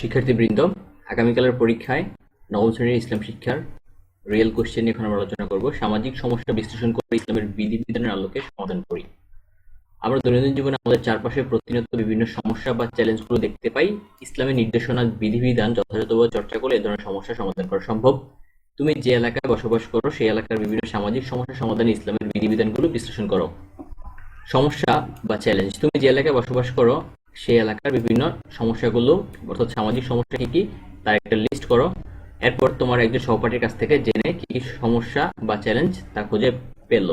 শিক্ষার্থীবৃন্দ, আগামীকালের পরীক্ষায় নবম শ্রেণির ইসলাম শিক্ষার রিয়েল কোশ্চেন নিয়ে এখন আমরা আলোচনা করব। সামাজিক সমস্যা বিশ্লেষণ করে ইসলামের বিধিবিধানের আলোকে সমাধান করি। আমরা দৈনন্দিন জীবনে আমাদের চারপাশে প্রতিনিয়ত বিভিন্ন সমস্যা বা চ্যালেঞ্জগুলো দেখতে পাই। ইসলামের নির্দেশনা, বিধিবিধান যথাযথভাবে চর্চা করলে এ ধরনের সমস্যা সমাধান করা সম্ভব। তুমি যে এলাকায় বসবাস করো, সেই এলাকার বিভিন্ন সামাজিক সমস্যা সমাধানে ইসলামের বিধিবিধানগুলো বিশ্লেষণ করো। সমস্যা বা চ্যালেঞ্জ তুমি যে এলাকায় বসবাস করো সেই এলাকার বিভিন্ন সমস্যাগুলো, অর্থাৎ সামাজিক সমস্যা কি কি, তার একটা লিস্ট করো। এরপর তোমার একজন সহপাঠীর কাছ থেকে জেনে কি কি সমস্যা বা চ্যালেঞ্জ তা খুঁজে পেল।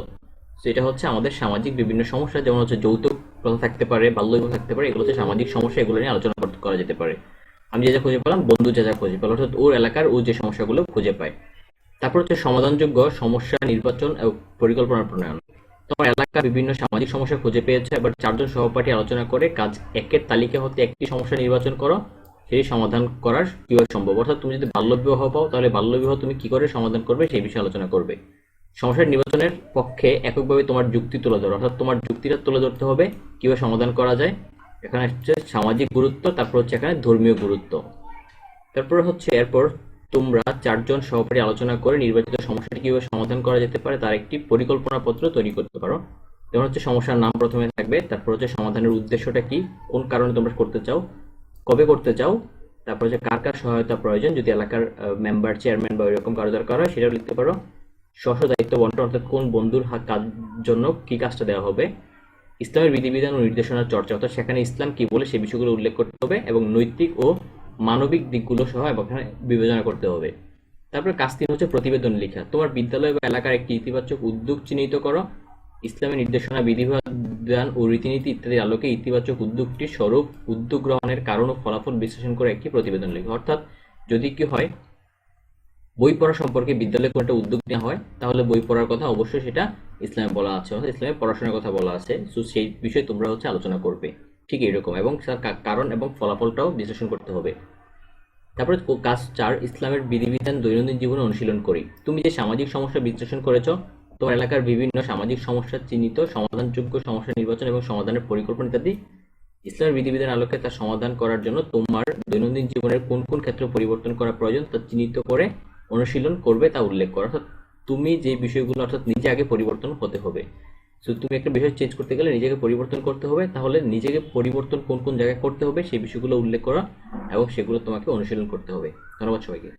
তো এটা হচ্ছে আমাদের সামাজিক বিভিন্ন সমস্যা, যেমন হচ্ছে যৌতুক প্রথা থাকতে পারে বাল্য বিবাহ থাকতে পারে, এগুলো হচ্ছে সামাজিক সমস্যা, এগুলো নিয়ে আলোচনা করা যেতে পারে। আমি যা যা খুঁজে পেলাম, বন্ধু যা যা খুঁজে পেল, অর্থাৎ ওর এলাকার ও যে সমস্যাগুলো খুঁজে পায়। তারপর হচ্ছে সমাধানযোগ্য সমস্যা নির্বাচন এবং পরিকল্পনা প্রণয়ন। তোমার এলাকার বিভিন্ন সামাজিক সমস্যা খুঁজে পেয়েছ, এবার চারজন সহপাঠী আলোচনা করে কাজ একের তালিকা হতে একটি সমস্যা নির্বাচন করো, সেই সমাধান করার কীভাবে সম্ভব? অর্থাৎ তুমি যদি বাল্য বিবাহ পাও, তাহলে বাল্য বিবাহ তুমি কি করে সমাধান করবে সেই বিষয়ে আলোচনা করবে। সমস্যার নির্বাচনের পক্ষে এককভাবে তোমার যুক্তি তুলে ধরো, অর্থাৎ তোমার যুক্তিটা তুলে ধরতে হবে কীভাবে সমাধান করা যায়। এখানে হচ্ছে সামাজিক গুরুত্ব, তারপর হচ্ছে এখানে ধর্মীয় গুরুত্ব। তারপর হচ্ছে, এরপর তোমরা চারজন সহপাঠী আলোচনা করে নির্বাচিত সমস্যাটি কীভাবে সমাধান করা যেতে পারে তার একটি পরিকল্পনা পত্র তৈরি করতে পারো। যেমন হচ্ছে সমস্যার নাম প্রথমে থাকবে, তারপর হচ্ছে সমাধানের উদ্দেশ্যটা কি, কোন কারণে তোমরা করতে চাও, কবে করতে চাও, তারপর হচ্ছে কার কার সহায়তা প্রয়োজন, যদি এলাকার মেম্বার চেয়ারম্যান বা এরকম কারও দরকার হয় সেটাও লিখতে পারো। স্ব দায়িত্ব বন্টন অর্থাৎ কোন বন্ধুর কাজ জন্য কি কাজটা দেওয়া হবে, ইসলামের বিধিবিধান ও নির্দেশনার চর্চা, অর্থাৎ সেখানে ইসলাম কি বলে সে বিষয়গুলো উল্লেখ করতে হবে এবং নৈতিক ও মানবিক দিকগুলো সহ এখানে বিবেচনা করতে হবে। তারপর কাজ তিন হচ্ছে প্রতিবেদন লেখা। তোমার বিদ্যালয় বা এলাকার একটি ইতিবাচক উদ্যোগ চিহ্নিত করো। ইসলামের নির্দেশনা, বিধিবিধান ও রীতিনীতি ইত্যাদির আলোকে ইতিবাচক উদ্যোগটির স্বরূপ উদ্যোগ গ্রহণের কারণ ও ফলাফল বিশ্লেষণ করে একটি প্রতিবেদন লেখা। অর্থাৎ যদি কি হয়, বই পড়া সম্পর্কে বিদ্যালয়ে কোনো একটা উদ্যোগ নেওয়া হয়, তাহলে বই পড়ার কথা অবশ্যই সেটা ইসলামে বলা আছে। অর্থাৎ ইসলামে পড়াশোনার কথা বলা আছে। সো সেই বিষয়ে তোমরা হচ্ছে আলোচনা করবে। ঠিক এরকম এবং তার কারণ এবং ফলাফলটাও বিশ্লেষণ করতে হবে। তারপরে কাজ চার, ইসলামের বিধিবিধান দৈনন্দিন জীবনে অনুশীলন করি। তুমি যে সামাজিক সমস্যা বিশ্লেষণ করেছ, তোমার এলাকার বিভিন্ন সামাজিক সমস্যা চিহ্নিত, সমাধানযোগ্য সমস্যা নির্বাচন এবং সমাধানের পরিকল্পনা ইত্যাদি, ইসলামের বিধিবিধান আলোকে তা সমাধান করার জন্য তোমার দৈনন্দিন জীবনের কোন কোন ক্ষেত্রে পরিবর্তন করা প্রয়োজন তা চিহ্নিত করে অনুশীলন করবে তা উল্লেখ করো। অর্থাৎ তুমি যে বিষয়গুলো, অর্থাৎ নিজে আগে পরিবর্তন হতে হবে। তো তুমি একটা বিষয় চেঞ্জ করতে গেলে নিজেকে পরিবর্তন করতে হবে, তাহলে নিজেকে পরিবর্তন কোন কোন জায়গায় করতে হবে, সেই বিষয়গুলো উল্লেখ করা এবং সেগুলো তোমাকে অনুশীলন করতে হবে। ধন্যবাদ সবাইকে।